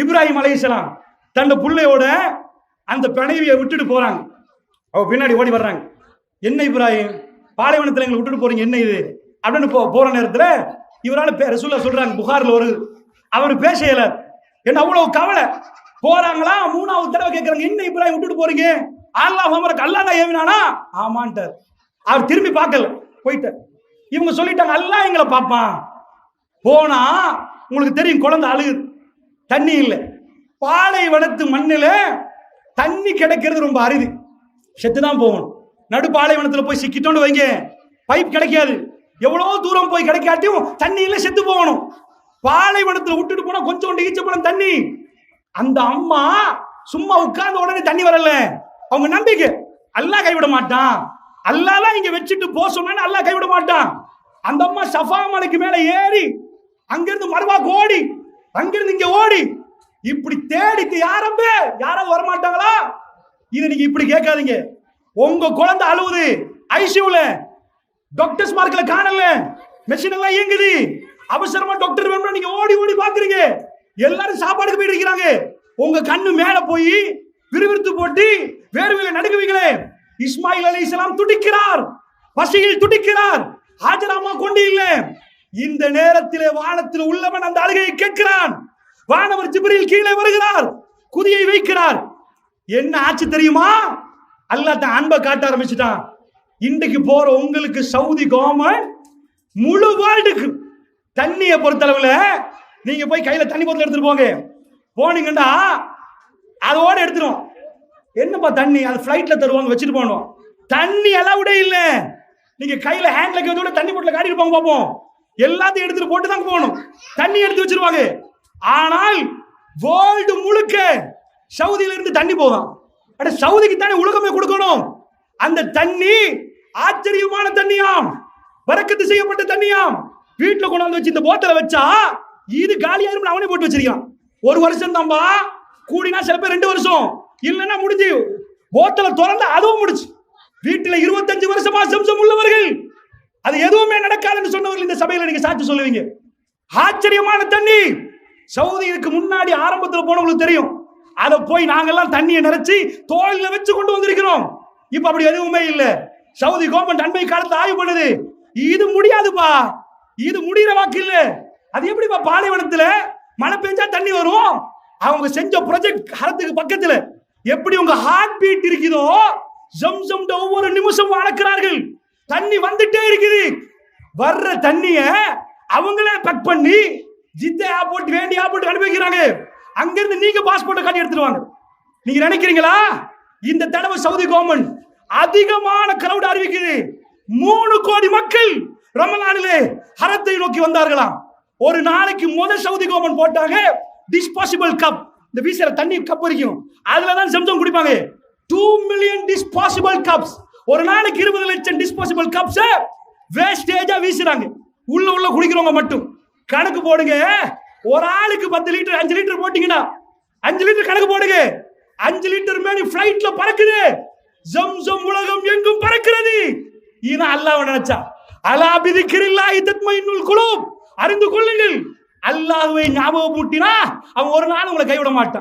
இப்ராஹிம் அலைஹிஸ்ஸலாம் தன் பிள்ளையோட அந்த பிணைவியை விட்டுட்டு போறாங்க. அவ பின்னாடி ஓடி வர்றாங்க. என்ன இப்ராஹிம்? பாலைவனத்தில் எங்களை விட்டுட்டு போறீங்க என்ன இது? அப்படின்னு போ போற நேரத்தில் இவரால் பே- சொல்றாங்க புகாரில் ஒரு அவர் பேச இயலாது என்ன அவ்வளவு கவலை? போறாங்களா? மூணாவது தடவை கேட்கறாங்க என்ன இப்ராஹிம் விட்டுட்டு போறீங்க? அல்லாஹ் அமரக் அல்லாஹ் தான் ஏவினானா? ஆமான்ட்டார். அவர் திரும்பி பார்க்கல போயிட்டார். இவங்க சொல்லிட்டாங்க அல்லாஹ் எங்களை பார்ப்பான். போனா உங்களுக்கு தெரியும் குழந்தை அழுகுது. தண்ணி இல்லை. பாலைவனத்து மண்ணில் தண்ணி கிடைக்கிறது ரொம்ப அரிது. செத்து தான் போகணும். நடு பாலைவனத்தில் போய் சிக்கிட்டோன்னு வைங்க. பைப் கிடைக்காது. எவ்வளோ தூரம் போய் கிடைக்காட்டியும் தண்ணியில் செத்து போகணும். பாலைவனத்தில் விட்டுட்டு போனால் கொஞ்சம் ஈச்சப்படும் தண்ணி. அந்த அம்மா சும்மா உட்கார்ந்த உடனே தண்ணி வரல. அவங்க நம்பிக்கை. அல்லாஹ் கைவிட மாட்டான். அல்லாலாம் இங்க வச்சுட்டு போ சொன்னா அல்லாஹ் கைவிட மாட்டான். அந்த அம்மா சஃபா மலைக்கு மேல ஏறி அங்கிருந்து மறுவா கோடி அங்கிருந்து இங்க ஓடி. இப்படி தேடிட்டு யாரம்ப? யாரும் வரமாட்டாங்களா? இது நீங்க இப்படி கேட்காதீங்க. உங்க குழந்தை அழுவுது. ஐசியூல. டாக்டர்ஸ் மார்க்ல காணல. மெஷின் எல்லாம் இயங்குது. அவசரமா டாக்டர் வேணும் நீங்க ஓடி ஓடி பாக்குறீங்க எல்லாரும் சாப்பாடுக்கு போயிட்டு இருக்கிறாங்க. உங்க கண்ணு மேல போய் விறுவிறுத்து போட்டு வேர்வையில நடுக்குவீங்களே இஸ்மாயில் அலி இஸ்லாம் துடிக்கிறார். பசியில் துடிக்கிறார். ஆஜராமா கொண்டு இல்ல. இந்த நேரத்திலே வானத்தில் உள்ளவன் அந்த அழுகையை கேட்கிறான். வானவர் ஜிப்ரீல் கீழே வருகிறார். குதியை வைக்கிறார். என்ன ஆச்சு தெரியுமா? அல்லாஹ் அன்பை காட்ட ஆரம்பிச்சுட்டான். இன்றைக்கு போற உங்களுக்கு சவுதி கவர்மெண்ட் முழு வேர்ல்டுக்கு தண்ணியை பொறுத்தளவுல நீங்க போய் கையில தண்ணி பொருள் எடுத்துட்டு போங்க. போனீங்கன்னா அதோட எடுத்துரும். என்னப்பா தண்ணி? அது ஃப்ளைட்ல தருவாங்க வச்சுட்டு போகணும். தண்ணி அலவுடே இல்லை. நீங்க கையில ஹேண்ட்ல லக்கேஜோட தண்ணி போட்டுல காட்டிட்டு போங்க பார்ப்போம் எல்லாத்தையும் எடுத்துட்டு போட்டு தான் போகணும். தண்ணி எடுத்து வச்சிருவாங்க. ஆனால் வேர்ல்டு முழுக்க சவுதியில இருந்து தண்ணி போகும். அட சவுதிக்கு தானே உலகமே கொடுக்கணும். அந்த தண்ணி ஆச்சரியமான தண்ணியாம். வரக்கத்து செய்யப்பட்ட தண்ணியாம். வீட்டுல கொண்டாந்து வச்சு இந்த போத்தலை வச்சா இது காலியாயிரும் அவனே போட்டு வச்சிருக்கான். ஒரு வருஷம் தான்பா கூடினா சில பேர் ரெண்டு வருஷம். இல்லைன்னா முடிஞ்சு. போத்தலை திறந்து அதுவும் முடிச்சு வீட்டுல இருபத்தஞ்சு வருஷமா சம்சம் உள்ளவர்கள். அது எதுவுமே நடக்காதுன்னு சொன்னவர்கள் இந்த சபையில் நீங்க சாட்சி சொல்லுவீங்க. ஆச்சரியமான தண்ணி சவுதி முன்னாடி ஆரம்பத்தில் போனவங்களுக்கு தெரியும். அதை போய் நாங்கெல்லாம் தண்ணியை நிறைச்சி தோல்ல வச்சு கொண்டு வந்திருக்கிறோம். இப்ப அப்படி எதுவுமே இல்லை. சவுதி கவர்மெண்ட் அண்மை காலத்துல ஆய்வு பண்ணுது. இது முடியாதுப்பா. இது முடிகிற வாக்கு இல்ல. அது எப்படிப்பா பாலைவனத்துல மழை பெஞ்சா தண்ணி வரும்? அவங்க செஞ்ச ப்ரொஜெக்ட் ஹரத்துக்கு பக்கத்துல எப்படி உங்க ஹார்ட் பீட் இருக்குதோ ஜம் ஜம் ஒவ்வொரு நிமிஷமும் அளக்கிறார்கள். தண்ணி வந்துட்டே இருக்குது. வர்ற தண்ணிய அவங்களே பேக் பண்ணி ஜித்தையா போட்டு வேண்டியா போட்டு அனுப்பி வைக்கிறாங்க. அங்கிருந்து நீங்க பாஸ்போர்ட்டை காட்டி எடுத்துருவாங்க நீங்க நினைக்கிறீங்களா? இந்த தடவை சவுதி கவர்மெண்ட் அதிகமான கிரௌட் அறிவிக்குது. மூணு கோடி மக்கள் ரமலானிலே ஹரத்தை நோக்கி வந்தார்களாம். ஒரு நாளைக்கு முதல் சவுதி கவர்மெண்ட் போட்டாங்க டிஸ்பாசிபிள் கப் இந்த வீசல தண்ணி கப் வரைக்கும். அதுல தான் செம்சம் குடிப்பாங்க. டூ மில்லியன் டிஸ்பாசிபிள் கப்ஸ் ஒரு நாளைக்கு இருபது லட்சம் டிஸ்போசபிள் கப்ஸ் வேஸ்டேஜா வீசுறாங்க. உள்ள உள்ள குடிக்கிறவங்க மட்டும். கணக்கு போடுங்க. ஒரு ஆளுக்கு பத்து லிட்டர் அஞ்சு லிட்டர் போட்டீங்கன்னா. அஞ்சு லிட்டர் கணக்கு போடுங்க. அஞ்சு லிட்டர் மேலே ஃபிளைட்ல பறக்குது. ஜம் ஜம் உலகம் எங்கும் பறக்கிறது. இது அல்லாஹ் நினைச்சா. அலா பிதிக்கிரில்லாஹி தத்மைனுல் குழு அறிந்து கொள்ளுங்கள். அல்லாஹுவை ஞாபகம் பூட்டினா அவன் ஒரு நாள் உங்களை கைவிட மாட்டான்.